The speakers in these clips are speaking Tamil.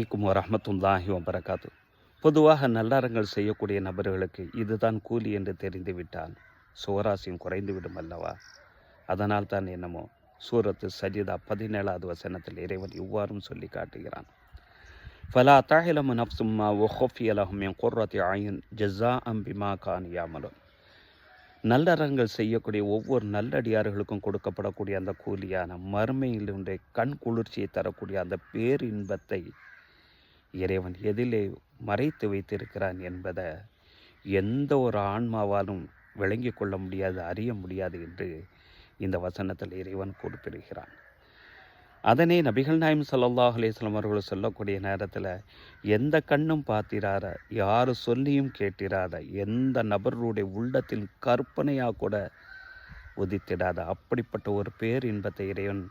அலைக்கும் வரமத்துல்லாஹி வபரகாத்து பொதுவாக நல்லறங்கள் செய்யக்கூடிய நபர்களுக்கு இதுதான் கூலி என்று தெரிந்துவிட்டால் சுவராசியம் குறைந்துவிடும் அல்லவா? அதனால் தான் என்னமோ சூரத்து சஜிதா பதினேழாவது வசனத்தில் இறைவன் இவ்வாறும் சொல்லி காட்டுகிறான். ஃபலா தாஹிலமு நப்சும்மா ஒஹோஃபியலஹும் என் குர்ரத்தி ஆயின் ஜஸ்ஸா அம்பிமா கான் யாமலும் நல்லறங்கள் செய்யக்கூடிய ஒவ்வொரு நல்லடியார்களுக்கும் கொடுக்கப்படக்கூடிய அந்த கூலியான மறுமையிலுடைய கண் குளிர்ச்சியை தரக்கூடிய அந்த பேரின்பத்தை இறைவன் எதிலே மறைத்து வைத்திருக்கிறான் என்பதை எந்த ஒரு ஆன்மாவாலும் விளங்கி கொள்ள முடியாது அறிய முடியாது என்று இந்த வசனத்தில் இறைவன் குறிப்பிடுகிறான். அதனை நபிகள் நாயம் சல்லாஹ் அலேஸ்லம் அவர்கள் சொல்லக்கூடிய நேரத்தில் எந்த கண்ணும் பார்த்திராத யார் சொல்லியும் கேட்டிராத எந்த நபர்களுடைய உள்ளத்தில் கற்பனையாக கூட உதித்திடாத அப்படிப்பட்ட ஒரு பேர் இன்பத்தை இறைவன்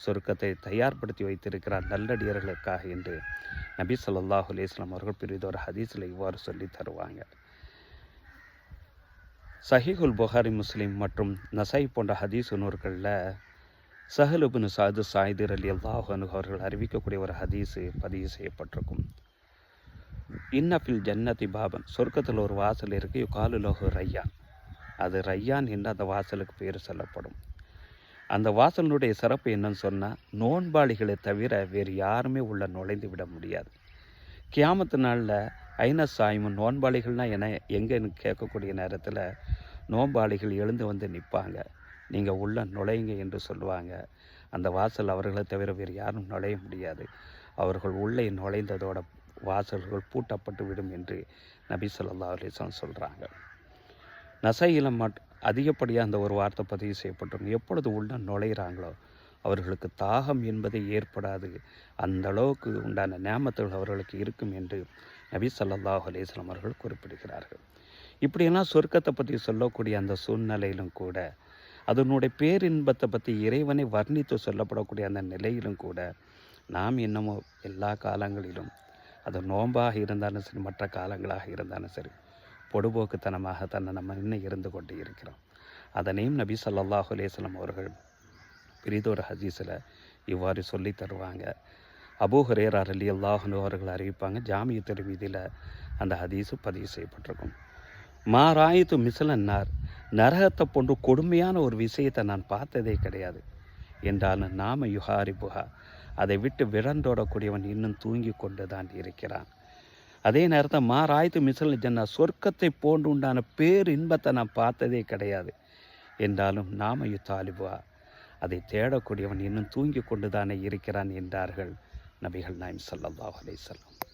சொர்க்கத்தை தயார்படுத்தி வைத்திருக்கிறார் நல்லடியர்களுக்காக என்று நபி சொல்லாஹு அலைஹி அவர்கள் பிரிதொரு ஹதீஸில் இவ்வாறு சொல்லி தருவாங்க. சஹிகுல் புகாரி முஸ்லீம் மற்றும் நசை போன்ற ஹதீஸ் நூல்களில் சஹலுபின் சாது சாயிதர் அலி அல்லாஹனு அவர்கள் அறிவிக்கக்கூடிய ஒரு ஹதீஸு பதிவு செய்யப்பட்டிருக்கும். இன்னஃபில் ஜன்னதி பாபன். சொர்க்கத்தில் ஒரு வாசல் இருக்கு காலுலோகு ரையான் அது ரையான் என்று அந்த வாசலுக்கு பேர் சொல்லப்படும். அந்த வாசலினுடைய சிறப்பு என்னன்னு சொன்னால் நோன்பாளிகளை தவிர வேறு யாருமே உள்ள நுழைந்து விட முடியாது. கியாமத்து நாளில் ஐநா சாயமும் நோன்பாளிகள்னால் என எங்கேன்னு கேட்கக்கூடிய நேரத்தில் நோன்பாளிகள் எழுந்து வந்து நிற்பாங்க. நீங்கள் உள்ள நுழையுங்க என்று சொல்லுவாங்க. அந்த வாசல் அவர்களை தவிர வேறு யாரும் நுழைய முடியாது. அவர்கள் உள்ளே நுழைந்ததோட வாசல்கள் பூட்டப்பட்டு விடும் என்று நபி சொல்லா அலிஸ்லாம் சொல்கிறாங்க நசையிலம் மட் அதிகப்படியாக அந்த ஒரு வார்த்தை பதிவு செய்யப்பட்டிருக்கும். எப்பொழுது உள்ள நுழையிறாங்களோ அவர்களுக்கு தாகம் என்பதே ஏற்படாது. அந்த அளவுக்கு உண்டான நேமத்துகள் அவர்களுக்கு இருக்கும் என்று நபி சல்லாஹ் அலேஸ்லாம் அவர்கள் குறிப்பிடுகிறார்கள். இப்படியெல்லாம் சொர்க்கத்தை பற்றி சொல்லக்கூடிய அந்த சூழ்நிலையிலும் கூட அதனுடைய பேரின்பத்தை பற்றி இறைவனை வர்ணித்து சொல்லப்படக்கூடிய அந்த நிலையிலும் கூட நாம் என்னமோ எல்லா காலங்களிலும் அது நோம்பாக இருந்தாலும் சரி மற்ற காலங்களாக இருந்தாலும் சரி பொடுபோக்குத்தனமாக தன்னை நம்ம இன்னும் இருந்து கொண்டு இருக்கிறோம். அதனையும் நபி சொல்லாஹு அலேஸ்லம் அவர்கள் பிரிதோர் ஹதீஸில் இவ்வாறு சொல்லி தருவாங்க. அபூ ஹரேரார் அலி அல்லாஹனு அவர்கள் அறிவிப்பாங்க ஜாமிய திருமீதியில் அந்த ஹதீஸு பதிவு செய்யப்பட்டிருக்கும். மாராயத்து மிசலன்னார் நரகத்தை போன்று கொடுமையான ஒரு விஷயத்தை நான் பார்த்ததே கிடையாது. என்றாலும் நாம யுஹாரி புகா அதை விட்டு விழந்தோடக்கூடியவன் இன்னும் தூங்கி கொண்டு தான் இருக்கிறான். அதே நேரத்தில் மாராயத்து மிசல் ஜன்னா சொர்க்கத்தை போன்று உண்டான பேர் இன்பத்தை நான் பார்த்ததே கிடையாது. என்றாலும் நாம யு அதை தேடக்கூடியவன் இன்னும் தூங்கி கொண்டு தானே இருக்கிறான் என்றார்கள் நபிகள் நாயம் சல்லல்லாஹ் அலையம்